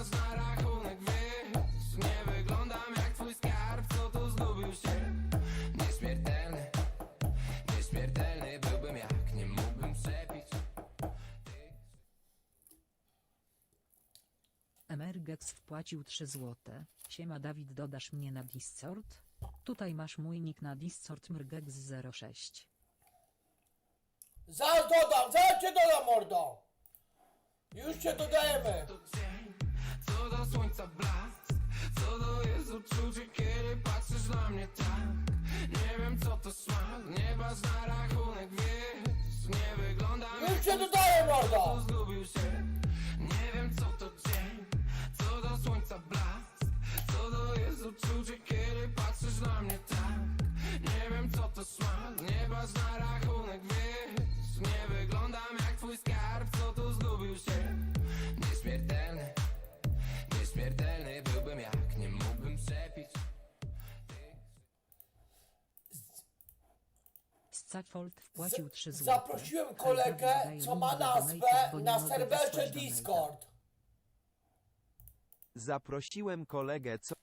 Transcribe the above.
patrz na rachunek, wiesz Nie wyglądam jak twój skarb, co tu zgubił się Nieśmiertelny, nieśmiertelny byłbym jak nie mógłbym przepić Emergex wpłacił 3 złote. Siema Dawid dodasz mnie na Discord? Tutaj masz mój nick na Discord mrgex06. Zaraz dodam, zaraz cię dodam, mordo! Już cię dodajemy! to dzień, słońca blask. Co to jest uczucie, kiedy patrzysz na mnie tak. Nie wiem co to smak, nie patrz na rachunek, wiesz. Nie wyglądam Już twój dodaję, skarb, Wpłacił 3 złote. Zaprosiłem kolegę, co ma nazwę na serwerze. Discord. Zaprosiłem kolegę, co